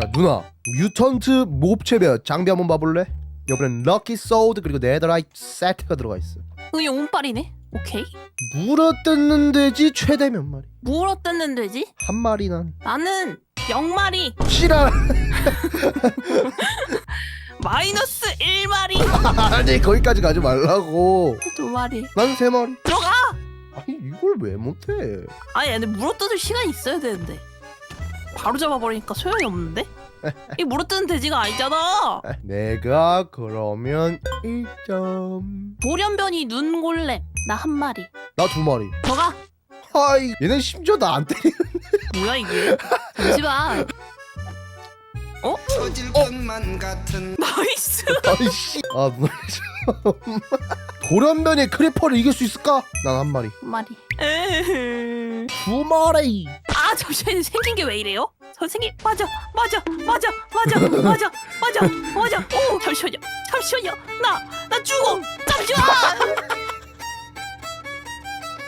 자 누나 뮤턴트 몹체별 장비 한번 봐볼래? 이번엔 럭키 소드 그리고 네더라이트 세트가 들어가 있어 그게 운빨이네. 오케이. 물어뜯는 돼지 최대 몇 마리? 물어 뜯는 돼지? 한 마리 난 나는 0마리 싫어 마이너스 1마리 아니 거기까지 가지 말라고 2마리 난 세 마리 들어가! 아니 이걸 왜 못해 아니 근데 물어 뜯을 시간이 있어야 되는데 바로 잡아버리니까 소용이 없는데? 이 물어 뜯는 돼지가 아니잖아! 내가 그러면 1점. 돌연변이 눈골렘 나 한 마리. 나 두 마리. 들어가! 하이 얘는 심지어 나 안 때리 뭐야 이게? 잠시만. 터질 것만 같은 나이스! 아이씨. 아 누나 돌연변이 크리퍼를 이길 수 있을까? 난 한 마리. 한 마리. 에헤. 두 마리 아 잠시만요 생긴 게 왜 이래요? 선생님 맞아 맞아 맞아 맞아 맞아 맞아. 오 잠시만요 잠시만요. 나 나 죽어